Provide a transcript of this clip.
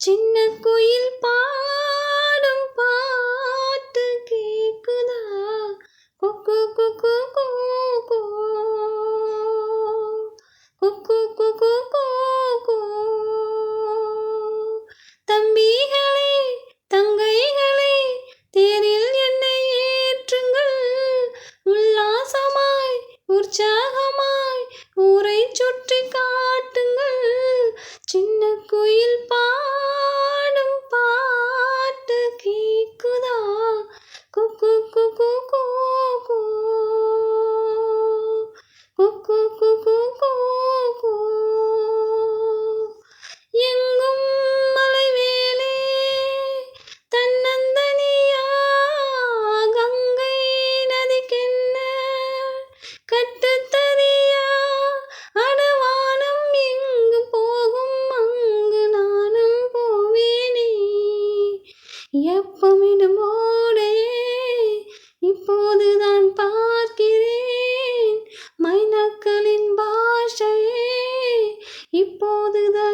சின்ன குயில் பாடும் பாட்டு கேக்குதா? குக்கு குக்கு கூக்கு குக்கு குக்கு கூக்கு தம்பிகளே தங்கைகளே தேரில் என்னை ஏற்றுங்கள். உற்சாகமாய் ஊர மீண்டும் ஓடையே இப்போதுதான் பார்க்கிறேன். மைனாக்களின் பாஷையே இப்போதுதான்